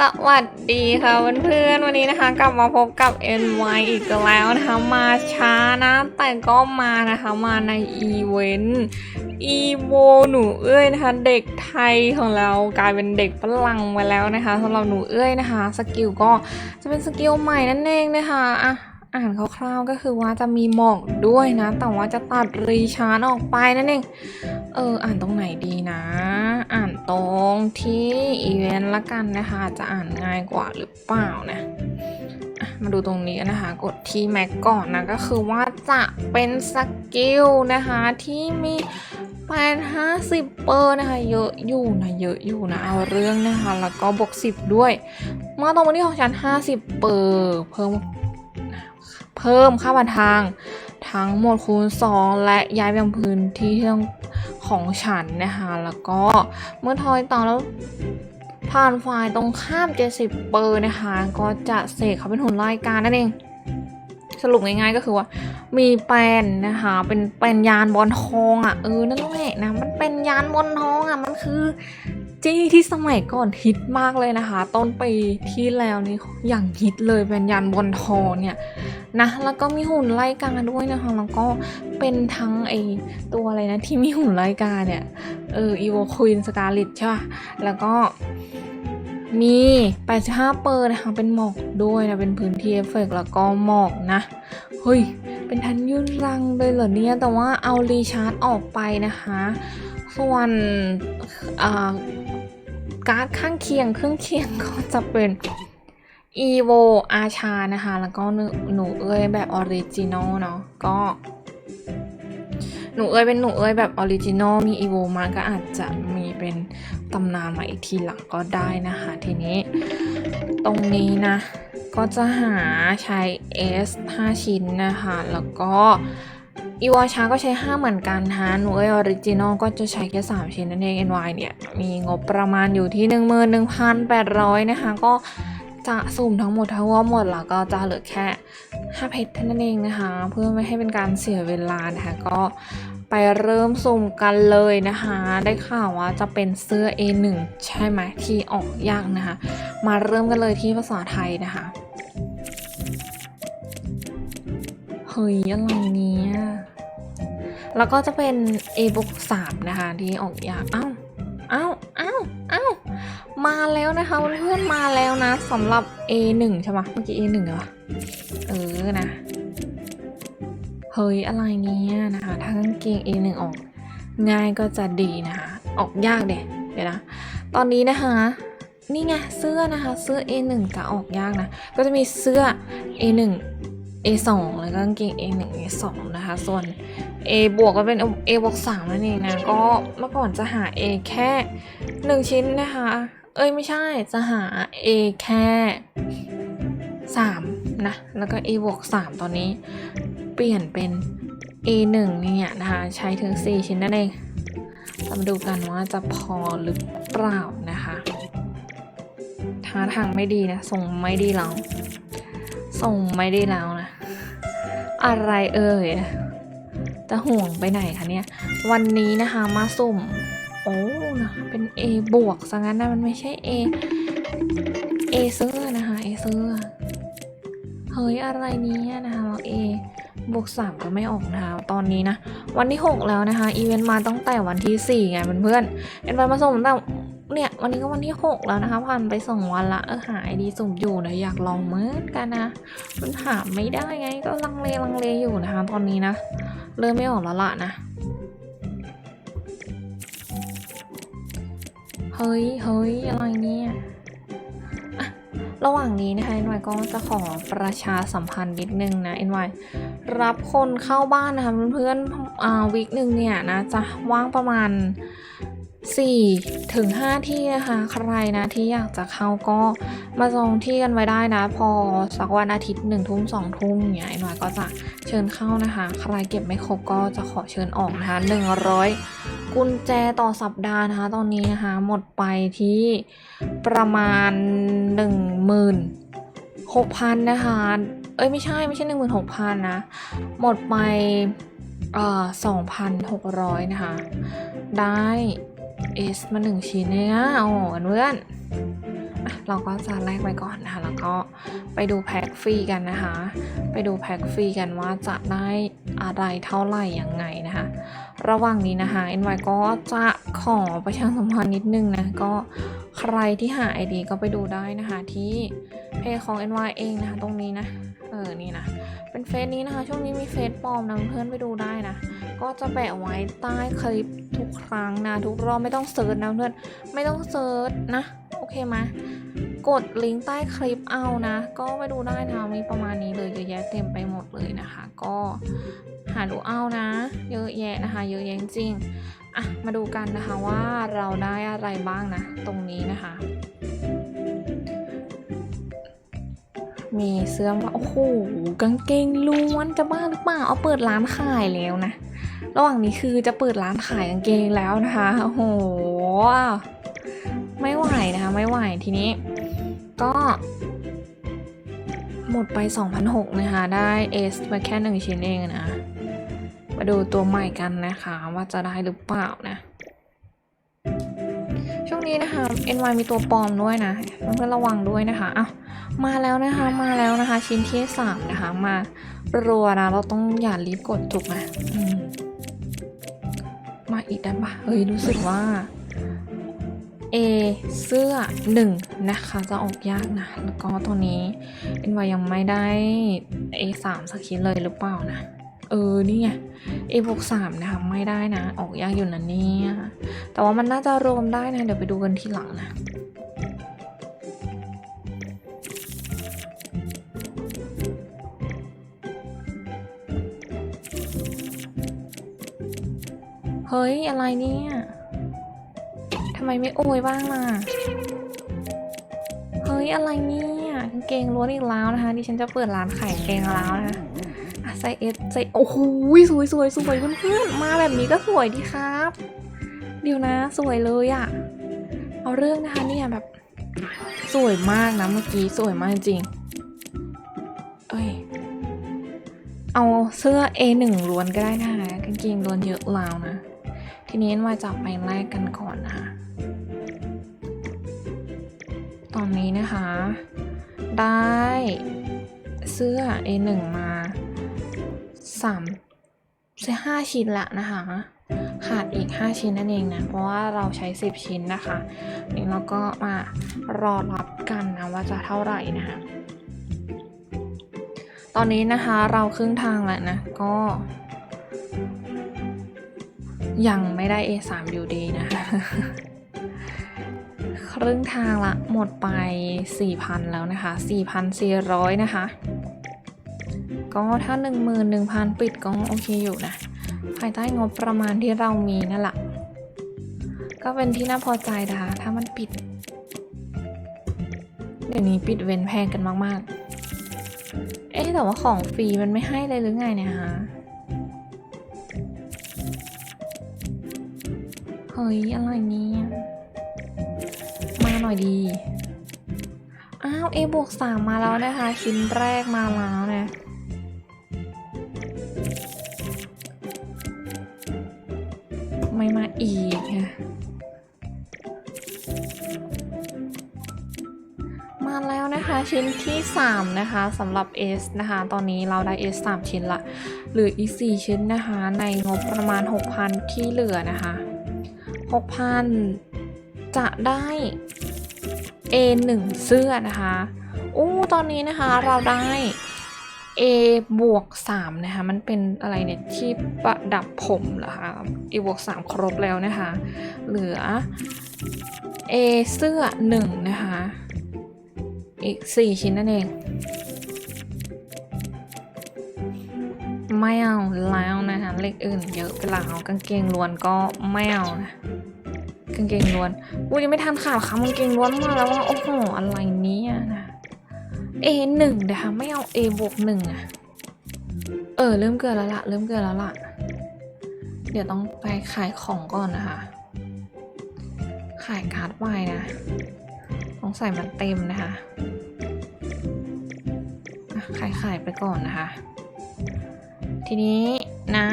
สวัสดีค่ะเพื่อนๆวันนี้นะคะ กลับมาพบกับ NY อีกแล้วนะคะมาช้านะ แต่ก็มานะคะมาในอีเวนต์อีโวหนูเอ้ยนะคะ เด็กไทยของเรากลายเป็นเด็กฝรั่งไปแล้วนะคะสำหรับหนูเอ้ยนะคะ สกิลก็จะเป็นสกิลใหม่นั่นเองนะคะอะ อ่านคร่าวๆก็คือว่าจะมีหมอกด้วยนะ แต่ว่าจะตัดรีชาร์จออกไปนั่นเอง เออ อ่านตรงไหนดีนะ อ่านตรงที่อีเวนต์ละกันนะคะ จะอ่านง่ายกว่าหรือเปล่านะอะมาดูตรงนี้นะคะ กดที่แม็กก่อนนะ ก็คือว่าจะเป็นสกิลนะคะที่มีแปดห้าสิบเปอร์นะคะ เยอะอยู่นะ เยอะอยู่นะ เอาเรื่องนะคะ แล้วก็บวกสิบด้วย มาตรงวันที่ของฉันห้าสิบเปอร์เพิ่ม เพิ่มค่าผ่านทาง ทั้งหมดคูณ 2 และย้ายไปยังพื้นที่ที่ต้องของฉันนะคะแล้วก็เมื่อทอยต่อแล้วผ่านฝ่ายตรงข้าม 70 เปอร์นะคะ ก็จะเสกเขาเป็นหุ่นรายการนั่นเอง สรุปง่ายๆก็คือว่า มีแปนนะคะ เป็นแปลนยานบอลทองอะเออนั่นแหละนะมันเป็นยานบอลทองอะมันคือ จี้ที่สมัยก่อนฮิตมากเลยนะคะ ต้นปีที่แล้วนี่อย่างฮิตเลยเป็นยานบอลทอเนี่ยนะแล้วก็มีหุ่นไล่กาด้วยนะคะแล้วก็เป็นทั้งไอตัวอะไรนะที่มีหุ่นไล่กาเนี่ยเอออีโวควีนสกาลิตใช่ป่ะแล้วก็มี 85 เปอร์นะคะ เป็นหมอกด้วยนะ เป็นพื้นที่เอฟเฟกแล้วก็หมอกนะ เฮ้ย เป็นทันยืนรังเลยเหรอเนี่ย แต่ว่าเอารีชาร์จออกไปนะคะ ส่วนอ่า การ์ดข้างเคียงเครื่องเคียงก็จะเป็นอีโวอาชานะคะ แล้วก็หนูเอ้ยแบบออริจินอลเนาะก็หนูเอ้ยเป็นหนูเอ้ยแบบออริจินอลมีอีโวมาก็อาจจะมีเป็นตำนานมาอีกทีหลังก็ได้นะคะ ทีนี้ ตรงนี้นะ ก็จะหาใช้ S 5 ชิ้นนะคะ แล้วก็ อีวาชาก็ใช้ 5 เหมือนกันนะหนูเอ้ยออริจินอลก็จะใช้แค่ 3 ชิ้นนั่นเอง NY เนี่ย มีงบประมาณอยู่ที่ 11,800 นะคะ ก็จะสุ่มทั้งหมดทั้งว่าหมดแล้วก็จะเหลือแค่ 5 เพชรเท่านั้นเองนะคะ เพื่อไม่ให้เป็นการเสียเวลานะคะ ก็ไปเริ่มสุ่มกันเลยนะคะ ได้ข่าวว่าจะเป็นเสื้อ A1 ใช่ไหมที่ออกยากนะคะ มาเริ่มกันเลยที่ภาษาไทยนะคะเฮ้ยอะไรเนี้ย แล้วก็จะเป็น A บวก3นะคะที่ออกยากเอ้าเอ้าเอ้าเอ้ามาแล้วนะคะเพื่อนๆมาแล้วนะสำหรับ A1 ใช่ปะเมื่อกี้ A1 เหรอเออนะเฮ้ยอะไรเนี้ยนะคะถ้ากางเกง A1 ออกง่ายก็จะดีนะคะออกยากเด็เดี๋ยวนะตอนนี้นะคะนี่ไงเสื้อนะคะเสื้อ A1 จะออกยากนะก็จะมีเสื้อ A1 A2 แล้วก็กางเกง A1 A2 นะคะส่วน A บวกก็เป็น A บวก3นั่นเองนะ ก็เมื่อก่อนจะหา A แค่ 1 ชิ้นนะคะ เอ้ยไม่ใช่จะหา A แค่ 3 นะ แล้วก็ A บวก3ตอนนี้ เปลี่ยนเป็น A1 เนี่ยนะคะ ใช้ถึง 4 ชิ้นนั่นเองเรามาดูกันว่าจะพอหรือเปล่านะคะท่าทางไม่ดีนะ ส่งไม่ดีแล้ว ส่งไม่ได้แล้วนะ อะไรเอ่ย จะห่วงไปไหนคะเนี่ย วันนี้นะคะมาสุ่ม โอ้นะเป็น A บวกซะงั้นนะ มันไม่ใช่ A A เสื้อนะคะ A เสื้อเฮ้ย อะไรเนี้นะคะเรา A บวกสามก็ไม่ออกนะคะ ตอนนี้นะ วันที่ 6 แล้วนะคะ อีเวนต์มาตั้งแต่วันที่ 4 ไงเพื่อนๆเอ็นไปมาส่งตั้งแต่เนี่ย วันนี้ก็วันที่ 6 แล้วนะคะ ผ่านไป 2 วันละ เออหาไอดีสุ่มอยู่นะอยากลองเหมือนกันนะ มันหาไม่ได้ไง ก็ลังเลลังเลอยู่นะคะ ตอนนี้นะ เริ่มไม่ออกแล้วล่ะนะ เฮ้ยเฮ้ยอะไรเนี่ยระหว่างนี้นะคะ NY ก็จะขอประชาสัมพันธ์นิดนึงนะ NY รับคนเข้าบ้านนะคะเพื่อนๆอ่าวีคหนึ่งเนี่ยนะจะว่างประมาณ 4ถึง5ที่นะคะใครนะที่อยากจะเข้าก็มาจองที่กันไว้ได้นะ พอสักวันอาทิตย์หนึ่งทุ่มสองทุ่มเนี่ยไอ้หน่อยก็จะเชิญเข้านะคะ ใครเก็บไม่ครบก็จะขอเชิญออกนะคะ100 กุญแจต่อสัปดาห์นะคะ ตอนนี้นะคะหมดไปที่ประมาณ 16,000 นะคะ เอ้ยไม่ใช่ไม่ใช่ 16,000 นะ หมดไปเอ่อ2,600 นะคะ ได้ เอสมาหนึ่งชิ้นเลยนะโอ้โหเพื่อนเราก็จะแลกไปก่อนนะคะ แล้วก็ไปดูแพ็กฟรีกันนะคะ ไปดูแพ็กฟรีกันว่าจะได้อะไรเท่าไหร่ยังไงนะคะ ระหว่างนี้นะคะเอ็นไวก็จะขอประชาสัมพันธ์นิดนึงนะ ก็ ใครที่หา ID ก็ไปดูได้นะคะ ที่เพจของ NY เองนะคะ ตรงนี้นะ เออ นี่นะ เป็นเฟซนี้นะคะ ช่วงนี้มีเฟซปลอมนะเพื่อนไปดูได้นะ ก็จะแปะไว้ใต้คลิปทุกครั้งนะ ทุกรอบไม่ต้องเซิร์ชนะเพื่อน ไม่ต้องเซิร์ชนะ โอเคไหมกดลิงก์ใต้คลิปเอานะ ก็ไปดูได้นะมีประมาณนี้เลยเยอะแยะเต็มไปหมดเลยนะคะ ก็หาดูเอานะ เยอะแยะนะคะ เยอะแยะจริง อะมาดูกันนะคะว่าเราได้อะไรบ้างนะ ตรงนี้นะคะ มีเสื้อมาโอ้โหกางเกงล้วนจะบ้าหรือเปล่าเอาเปิดร้านขายแล้วนะ ระหว่างนี้คือจะเปิดร้านขายกางเกงแล้วนะคะโอ้โหไม่ไหวนะคะ ไม่ไหวทีนี้ ก็ หมดไป 2,006นะคะ ได้เอสมาแค่หนึ่งชิ้นเองนะ มาดูตัวใหม่กันนะคะว่าจะได้หรือเปล่านะช่วงนี้นะคะ NY มีตัวปลอมด้วยนะเพื่อนระวังด้วยนะคะอ้าวมาแล้วนะคะมาแล้วนะคะ ชิ้นที่สามนะคะ มารัวนะ เราต้องอย่ารีบกดถูกไหมมมาอีกได้ปะเฮ้ยรู้สึกว่า A เสื้อหนึ่งนะคะ จะออกยากนะ แล้วก็ตัวนี้ NY ยังไม่ได้ A สามสักชิ้นเลยหรือเปล่านะ เออ นี่ไง A บวกสามนะคะ ไม่ได้นะ ออกยากอยู่นะเนี่ย แต่ว่ามันน่าจะรวมได้นะ เดี๋ยวไปดูกันทีหลังนะเฮ้ย อะไรเนี่ยทำไมไม่โอยบ้างล่ะ เฮ้ย อะไรเนี่ยกางเกงล้วนอีกแล้วนะคะ ดิฉันจะเปิดร้านขายกางเกงแล้วนะคะอะ ไซส์เอสไซส์โอ้โหสวยสวยสวยเพื่อนๆมาแบบนี้ก็สวยดีครับ เดี๋ยวนะ สวยเลยอะเอาเรื่องนะคะเนี่ยแบบ สวยมากนะเมื่อกี้สวยมากจริงเอ้ยเอาเสื้อ A1 ล้วนก็ได้นะคะกางเกงล้วนเยอะล้วนะ ทีนี้มาจับไปแรกกันก่อนนะคะตอนนี้นะคะ ได้เสื้อ A1 มา 3ใช่5ชิ้นละนะคะ ขาดอีก 5 ชิ้นนั่นเองนะ เพราะว่าเราใช้ 10 ชิ้นนะคะนี่เราก็มารอรับกันนะว่าจะเท่าไหร่นะคะตอนนี้นะคะเราครึ่งทางแล้วนะ ก็ ยังไม่ได้ A3 อยู่ดีนะคะครึ่งทางละหมดไป 4,000 แล้วนะคะ 4,400 นะคะ ก็ถ้า 11,000 ปิดก็โอเคอยู่นะ ภายใต้งบประมาณที่เรามีนั่นแหละ ก็เป็นที่น่าพอใจนะคะ ถ้ามันปิด เดี๋ยวนี้ปิดเว้นแพงกันมาก ๆ เอ๊ะแต่ว่าของฟรีมันไม่ให้เลยหรือไงเนี่ยฮะเฮ้ยอะไรเนี่ยมาหน่อยดี อ้าว A บวกสามมาแล้วนะคะ ชิ้นแรกมาแล้วนะ ชิ้นที่ 3 นะคะสำหรับ S นะคะ ตอนนี้เราได้ S 3 ชิ้นละเหลืออีก 4 ชิ้นนะคะ ในงบประมาณ 6,000 ที่เหลือนะคะ 6,000 จะได้ A 1 เสื้อนะคะอู้ตอนนี้นะคะเราได้ A บวก3นะคะ มันเป็นอะไรเนี่ยที่ประดับผมเหรอคะ A บวก3ครบแล้วนะคะ เหลือ A เสื้อ 1 นะคะ อีก 4 ชิ้นนั่นเอง ไม่เอาแล้วนะคะเลขอื่นเยอะไปแล้วกางเกงล้วนก็ไม่เอานะกางเกงล้วนอุ้ยยังไม่ทันขาดค่ะกางเกงล้วนมาแล้วว่าโอ้โหอะไรเนี้นะ A หนึ่งนะคะไม่เอา A บวกหนึ่งอะเออเริ่มเกินแล้วละเริ่มเกินแล้วละเดี๋ยวต้องไปขายของก่อนนะคะ ขายการ์ดไวนะ ต้องใส่มันเต็มนะคะขายขายไปก่อนนะคะ ทีนี้นะ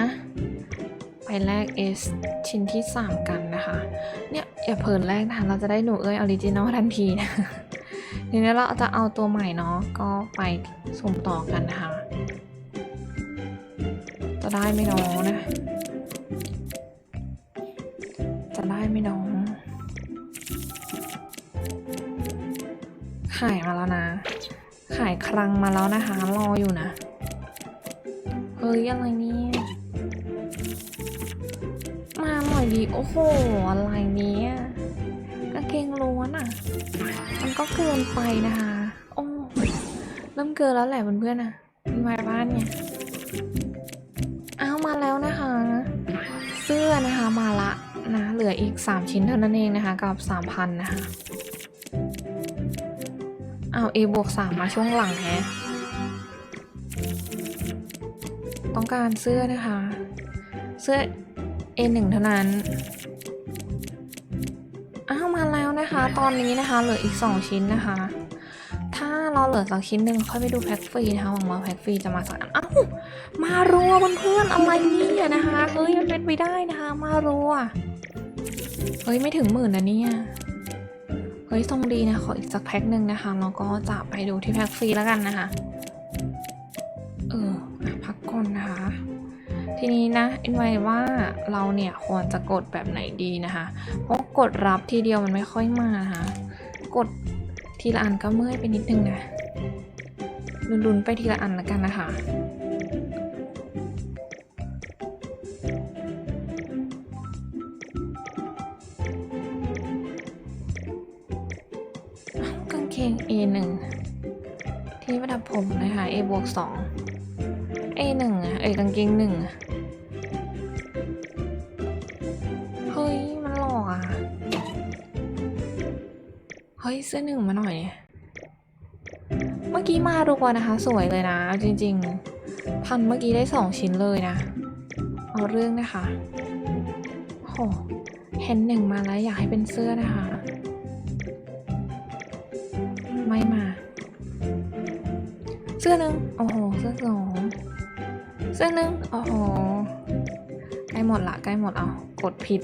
ไปแลก S ชิ้นที่ 3 กันนะคะ เนี่ย อย่าเพลินแรกนะคะ เราจะได้หนูเอ้ยออริจินอลทันทีนะทีนี้เราจะเอาตัวใหม่เนาะก็ไปสุ่มต่อกันนะคะ จะได้ไหม่น้องนะ ขายครังมาแล้วนะคะ รออยู่นะ เฮ้ยอะไรเนี่ย มาหน่อยดีโอ้โห อะไรเนี่ยกางเกงล้วนอะ มันก็เกินไปนะคะ โอ้ เริ่มเกินแล้วแหละเพื่อนๆนะมีมาบ้านเนี่ย เอามาแล้วนะคะ เสื้อนะคะมาละนะ เหลืออีก 3 ชิ้นเท่านั้นเองนะคะ กับ 3,000 นะคะ อา A บวก3มมาช่วงหลังแฮะ ต้องการเสื้อนะคะ เสื้อ A1 เท่านั้น อ้าว มาแล้วนะคะ ตอนนี้นะคะ เหลืออีก2ชิ้นนะคะ ถ้าเราเหลือสักชิ้นหนึ่งค่อยไปดูแพ็คฟรีนะคะหวังว่าแพ็คฟรีจะมาสักอันอ้าวมารัวเพื่อนๆอะไรเนี่ยนะคะเฮ้ยมันเป็นไปได้นะคะ มารัวเฮ้ยไม่ถึงหมื่นนะเนี่ย เฮ้ยทรงดีนะขออีกสักแพ็คหนึ่งนะคะแล้วก็จะไปดูที่แพ็คฟรีแล้วกันนะคะ เออพักก่อนนะคะ ทีนี้นะเอ็นไว้ว่าเราเนี่ยควรจะกดแบบไหนดีนะคะ เพราะกดรับทีเดียวมันไม่ค่อยมานะคะ กดทีละอันก็เมื่อยไปนิดนึงนะ ลุ้นๆไปทีละอันและกันนะคะ กางเกง A1 ที่ประดับผมนะคะ A บวก2 A1 อะเอ้ยกางเกงหนึ่งอะเฮ้ย มันหลอกอะ เฮ้ย เสื้อหนึ่งมาหน่อย เมื่อกี้มาดูกว่านะคะ สวยเลยนะเอาจริง ๆ พันเมื่อกี้ได้สองชิ้นเลยนะ เอาเรื่องนะคะโหเห็นหนึ่งมาแล้วอยากให้เป็นเสื้อนะคะ ไม่มา เสื้อหนึ่งโอ้โห เสื้อสอง เสื้อหนึ่งโอ้โห ใกล้หมดละ ใกล้หมดเอา กดผิด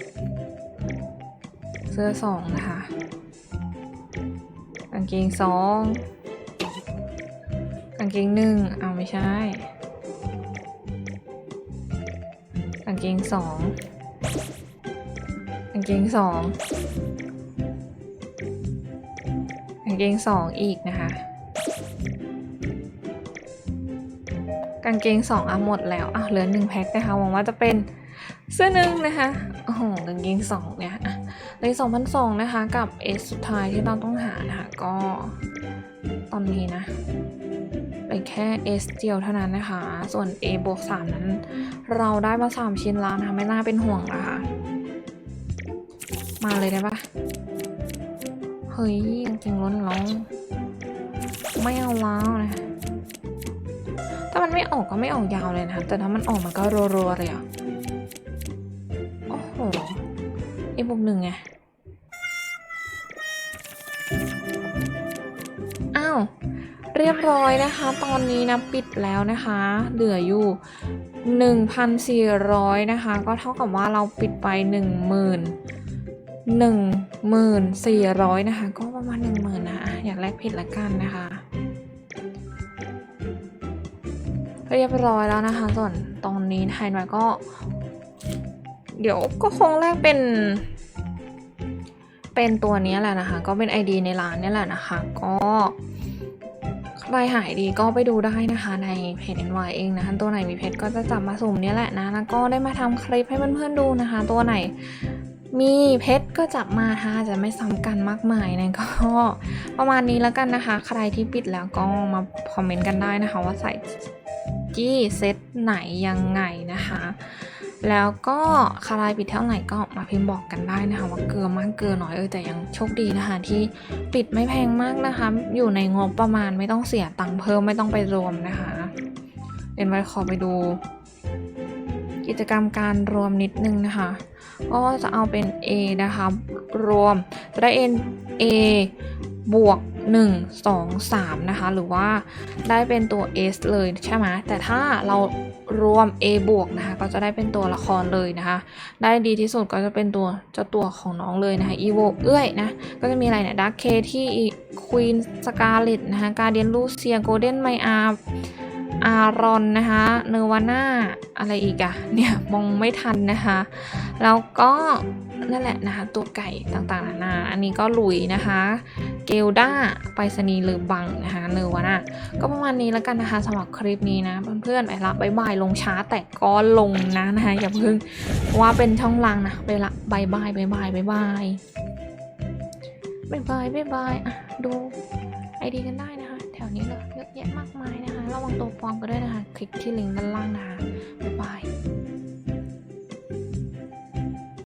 เสื้อสองนะคะกางเกงสองกางเกงหนึ่งเอาไม่ใช่ กางเกงสองกางเกงสอง เกงสองอีกนะคะ กางเกงสองอะหมดแล้วอะเหลือหนึ่งแพ็คนะคะหวังว่าจะเป็นเสื้อหนึ่งนะคะโอ้โหกางเกงสองเนี่ยอะเลยสองพันสองนะคะกับเอสสุดท้ายที่เราต้องหานะคะก็ตอนนี้นะไปแค่เอสเดียวเท่านั้นนะคะ ส่วน A บวกสามนั้น เราได้มาสามชิ้นแล้วนะคะไม่น่าเป็นห่วงนะคะ มาเลยได้ปะ เฮ้ยกางเกงล้นล้อง ไม่เอาแล้วนะถ้ามันไม่ออกก็ไม่ออกยาวเลยนะคะแต่ถ้ามันออกมันก็รัวๆเลยอะโอ้โหเอบวกหนึ่งไงอ้าวเรียบร้อยนะคะ ตอนนี้นะปิดแล้วนะคะ เหลืออยู่ 1,400 นะคะ ก็เท่ากับว่าเราปิดไป 10,000 1400นะคะ ก็ประมาณ10,000นะอะอยากแลกผิดละกันนะคะ เรียบร้อยแล้วนะคะ ส่วนตอนนี้ไทยน้อยก็ เดี๋ยวก็คงแลกเป็น เป็นตัวนี้แหละนะคะ ก็เป็น ID ในร้านนี่แหละนะคะ ก็ใครหายดีก็ไปดูได้นะคะในเพจ NY เองนะคะตัวไหนมีเพจก็จะจับมาสุ่มเนี่ยแหละนะแล้วก็ได้มาทำคลิปให้เพื่อนๆดูนะคะ ตัวไหน มีเพชรก็จับมาถ้าจะไม่ซ้ำกันมากมายนะก็ประมาณนี้แล้วกันนะคะ ใครที่ปิดแล้วก็มาคอมเมนต์กันได้นะคะ ว่าใส่จี้เซตไหนยังไงนะคะ แล้วก็ใครปิดเท่าไหร่ก็มาพิมพ์บอกกันได้นะคะ ว่าเกินมากเกินน้อยเออแต่ยังโชคดีนะคะที่ปิดไม่แพงมากนะคะ อยู่ในงบประมาณไม่ต้องเสียตังค์เพิ่มไม่ต้องไปรวมนะคะเอ็นไว้ขอไปดู กิจกรรมการรวมนิดนึงนะคะ ก็จะเอาเป็น A นะคะ รวมจะได้ N A บวก 1 2 3 นะคะ หรือว่าได้เป็นตัว S เลยใช่ไหมแต่ถ้าเรารวม A บวกนะคะ ก็จะได้เป็นตัวละครเลยนะคะ ได้ดีที่สุดก็จะเป็นตัวเจ้าตัวของน้องเลยนะคะอีโวเอ้ยนะ ก็จะมีอะไรเนี่ยดักเคที่ควีนสกาเลตนะคะการเดียนลูเซียโกลเด้นไมอาร์ อารอนนะคะเนวาน่าอะไรอีกอะเนี่ยมองไม่ทันนะคะ แล้วก็นั่นแหละนะคะ ตัวไก่ต่างๆนานาอันนี้ก็หลุยนะคะ เกลด้าไปรษณีหรือบังนะคะเนวาน่าก็ประมาณนี้แล้วกันนะคะสำหรับคลิปนี้นะเพื่อนๆไปละบายบายลงช้าแต่ก็ลงนะนะคะอย่าเพิ่งว่าเป็นช่องล่างนะไปละบายบายบายบายบายบายบายบายบายบายอะดูไอดีกันได้นะ เยอะแยะมากมายนะคะ ระวังตัวปลอมก็ด้วยนะคะ คลิกที่ลิงก์ด้านล่างนะคะบายบาย